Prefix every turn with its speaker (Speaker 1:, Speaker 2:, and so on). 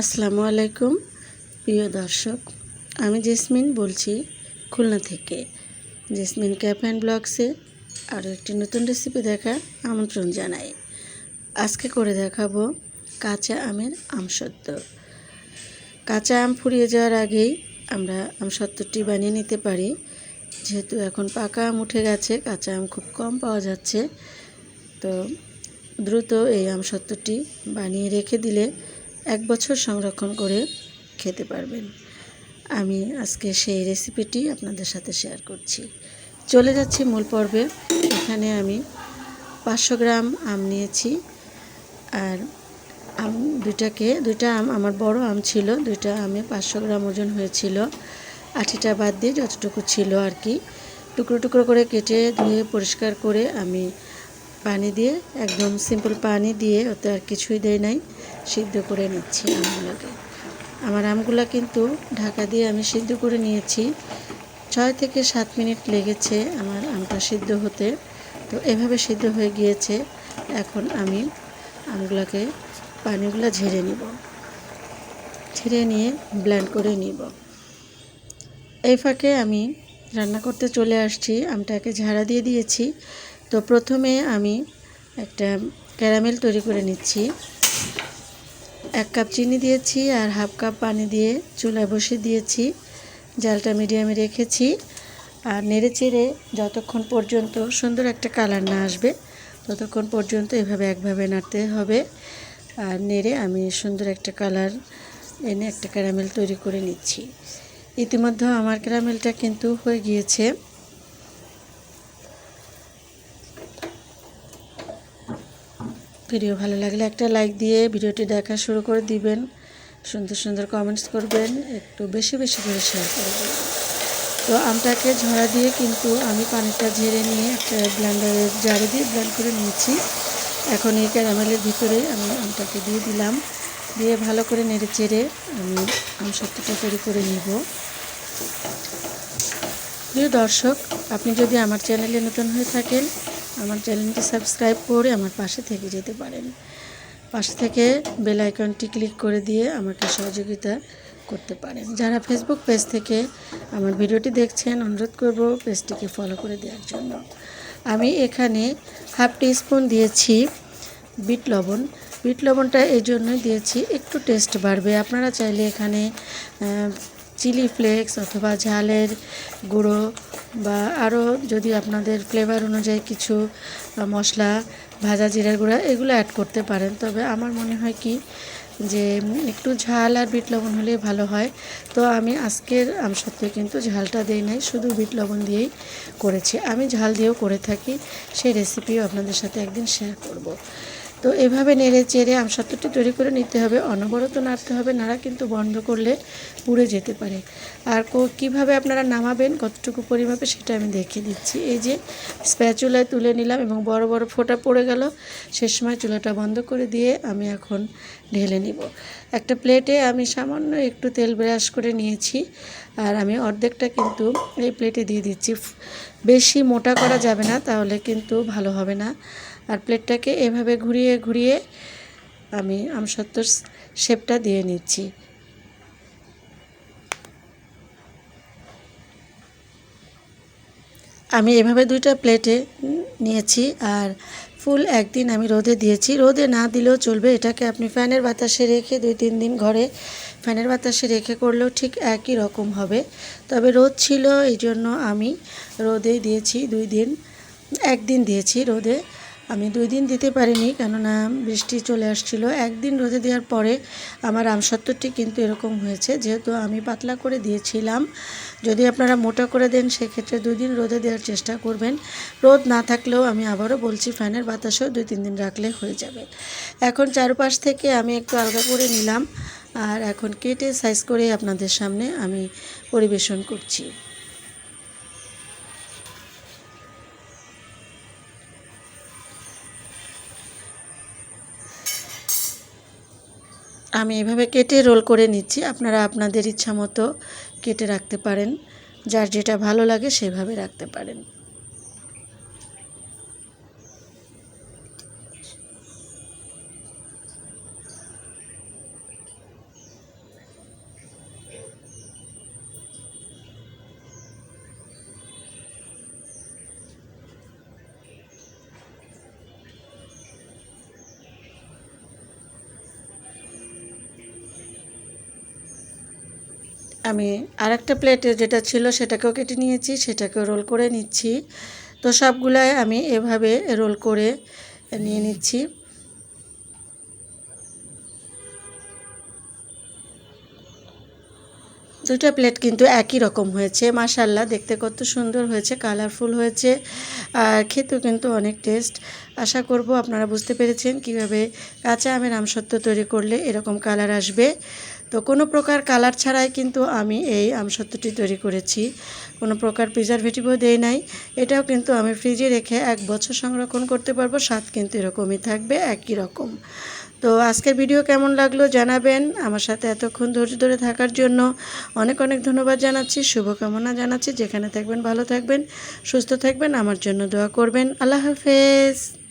Speaker 1: আসসালামু আলাইকুম, প্রিয় দর্শক। আমি জেসমিন বলছি খুলনা থেকে। জেসমিন ক্যাপ অ্যান্ড ব্লগসে আরও একটি নতুন রেসিপি দেখার আমন্ত্রণ জানাই। আজকে করে দেখাবো কাঁচা আমের আমসত্ত্ব কাঁচা আম ফুরিয়ে যাওয়ার আগেই আমরা আমসত্ত্বটি বানিয়ে নিতে পারি। যেহেতু এখন পাকা আম উঠে গেছে, কাঁচা আম খুব কম পাওয়া যাচ্ছে। তো দ্রুত এই আমসত্ত্বটি বানিয়ে রেখে দিলে এক বছর সংরক্ষণ করে খেতে পারবেন। আমি আজকে সেই রেসিপিটি আপনাদের সাথে শেয়ার করছি। চলে যাচ্ছি মূল পর্বে। এখানে আমি পাঁচশো গ্রাম আম নিয়েছি। আর আম দুইটাকে, দুইটা আম, আমার বড় আম ছিল, দুইটা আমে পাঁচশো গ্রাম ওজন হয়েছিল। আঠিটা বাদ দিয়ে যতটুকু ছিল আর কি, টুকরো টুকরো করে কেটে ধুয়ে পরিষ্কার করে আমি পানি দিয়ে, একদম সিম্পল পানি দিয়ে ওতে আর কিছুই দেয় নাই, সিদ্ধ করে নিচ্ছি আমগুলোকে। আমার আমগুলো কিন্তু ঢাকা দিয়ে আমি সিদ্ধ করে নিয়েছি। ছয় থেকে সাত মিনিট লেগেছে আমার আমটা সিদ্ধ হতে। তো এভাবে সিদ্ধ হয়ে গিয়েছে। এখন আমি আমগুলোকে পানিগুলো ঝেড়ে নিব। ঝেড়ে নিয়ে ব্ল্যান্ড করে নিব। এই ফাঁকে আমি রান্না করতে চলে আসছি। আমটাকে ঝাড়া দিয়ে দিয়েছি। তো প্রথমে আমি একটা ক্যারামেল তৈরি করে নিচ্ছি। এক কাপ চিনি দিয়েছি আর হাফ কাপ পানি দিয়ে চুলায় বসিয়ে দিয়েছি। জালটা মিডিয়ামে রেখেছি আর নেড়ে চেড়ে যতক্ষণ পর্যন্ত সুন্দর একটা কালার না আসবে, ততক্ষণ পর্যন্ত এভাবে একভাবে নাড়তে হবে। আর নেড়ে আমি সুন্দর একটা কালার এনে একটা ক্যারামেল তৈরি করে নিচ্ছি। ইতিমধ্যে আমার ক্যারামেলটা কিন্তু হয়ে গিয়েছে। ভিডিও ভালো লাগলে একটা লাইক দিয়ে ভিডিওটি দেখা শুরু করে দিবেন। সুন্দর সুন্দর কমেন্টস করবেন, একটু বেশি বেশি করে শেয়ার করবেন। তো আমটাকে ঝরা দিয়ে কিন্তু আমি পানিটা ঝেড়ে নিয়ে একটা ব্লেন্ডারের জারে দিয়ে ব্লেন্ড করে নিয়েছি। এখন এই ক্যারামেলের ভিতরে আমি আমটাকে দিয়ে দিলাম। দিয়ে ভালো করে নেড়ে চেড়ে আমি আম সত্যটা তৈরি করে নিব। প্রিয় দর্শক, আপনি যদি আমার চ্যানেলে নতুন হয়ে থাকেন আমার চ্যানেলটি সাবস্ক্রাইব করে আমার পাশে থেকে যেতে পারেন। পাশে থেকে বেল আইকনটি ক্লিক করে দিয়ে আমাকে সহযোগিতা করতে পারেন। যারা ফেসবুক পেজ থেকে আমার ভিডিওটি দেখছেন, অনুরোধ করব পেজটিকে ফলো করে দেওয়ার জন্য। আমি এখানে হাফ টি স্পুন দিয়েছি বিট লবণ। বিট লবণটা এই জন্যই দিয়েছি, একটু টেস্ট বাড়বে। আপনারা চাইলে এখানে চিলি ফ্লেক্স অথবা ঝালের গুঁড়ো বা আরও যদি আপনাদের ফ্লেভার অনুযায়ী কিছু মশলা, ভাজা জিরার গুঁড়া এগুলো অ্যাড করতে পারেন। তবে আমার মনে হয় কি যে একটু ঝাল আর বিট লবণ হলেই ভালো হয়। তো আমি আজকের আমসত্ত্বে কিন্তু ঝালটা দিই নাই, শুধু বিট লবণ দিয়েই করেছি। আমি ঝাল দিয়েও করে থাকি, সেই রেসিপিও আপনাদের সাথে একদিন শেয়ার করব। তো এভাবে নেড়ে চেড়ে আমসত্ত্বটি তৈরি করে নিতে হবে। অনবরত নাড়তে হবে, নাড়া কিন্তু বন্ধ করলে পুড়ে যেতে পারে। আর কীভাবে আপনারা নামাবেন, কতটুকু পরিমাপে সেটা আমি দেখিয়ে দিচ্ছি এই যে স্প্যাচুলায় তুলে নিলাম এবং বড় বড় ফোঁটা পড়ে গেল। সে সময় চুলাটা বন্ধ করে দিয়ে আমি এখন ঢেলে নিব। একটা প্লেটে আমি সামান্য একটু তেল ব্রাশ করে নিয়েছি। আর আমি অর্ধেকটা কিন্তু এই প্লেটে দিয়ে দিচ্ছি। বেশি মোটা করা যাবে না, তাহলে কিন্তু ভালো হবে না। আর প্লেটটাকে এভাবে ঘুরিয়ে ঘুরিয়ে আমি আমসত্তর শেপটা দিয়ে নিচ্ছি। আমি এভাবে দুইটা প্লেটে নিয়েছি আর ফুল একদিন আমি রোদে দিয়েছি। রোদে না দিলেও চলবে, এটাকে আপনি ফ্যানের বাতাসে রেখে দুই তিন দিন ঘরে ফ্যানের বাতাসে রেখে করলেও ঠিক একই রকম হবে। তবে রোদ ছিল এই জন্য আমি রোদেই দিয়েছি দুই দিন, একদিন দিয়েছি রোদে। আমি দুই দিন দিতে পারিনি, কেননা বৃষ্টি চলে আসছিল। একদিন রোদে দেওয়ার পরে আমার আমসত্তরটি কিন্তু এরকম হয়েছে, যেহেতু আমি পাতলা করে দিয়েছিলাম। যদি আপনারা মোটা করে দেন, সেক্ষেত্রে দুই দিন রোদে দেওয়ার চেষ্টা করবেন। রোদ না থাকলেও আমি আবারও বলছি, ফ্যানের বাতাসেও দুই তিন দিন রাখলে হয়ে যাবে। এখন চারপাশ থেকে আমি একটু আলগা করে নিলাম, আর এখন কেটে সাইজ করে আপনাদের সামনে আমি পরিবেশন করছি। আমি এভাবে কেটে রোল করে নিচ্ছি। আপনারা আপনাদের ইচ্ছা মতো কেটে রাখতে পারেন। যার যেটা ভালো লাগে সেভাবে রাখতে পারেন। আমি আরেকটা প্লেটে যেটা ছিল সেটাকেও কেটে নিয়েছি, সেটাকেও রোল করে নিচ্ছি। তো সবগুলাই আমি এভাবে রোল করে নিয়ে নিচ্ছি। দুটো প্লেট কিন্তু একই রকম হয়েছে মাশাল্লাহ দেখতে কত সুন্দর হয়েছে কালারফুল হয়েছে, আর খেতেও কিন্তু অনেক টেস্ট আশা করব আপনারা বুঝতে পেরেছেন কীভাবে কাঁচা আমের আমসত্ত্ব তৈরি করলে এরকম কালার আসবে। তো কোনো প্রকার কালার ছাড়াই কিন্তু আমি এই আমসত্ত্বটি তৈরি করেছি। কোনো প্রকার প্রিজারভেটিভও দেই নাই। এটাও কিন্তু আমি ফ্রিজে রেখে এক বছর সংরক্ষণ করতে পারব, স্বাদ কিন্তু এরকমই থাকবে, একই রকম। তো আজকের ভিডিও কেমন লাগল জানাবেন আমার সাথে এতক্ষণ ধৈর্য ধরে থাকার জন্য। অনেক অনেক ধন্যবাদ জানাচ্ছি, শুভকামনা জানাচ্ছি। যেখানে থাকবেন, ভালো থাকবেন, সুস্থ থাকবেন। আমার জন্য দোয়া করবেন। আল্লাহ হাফেজ।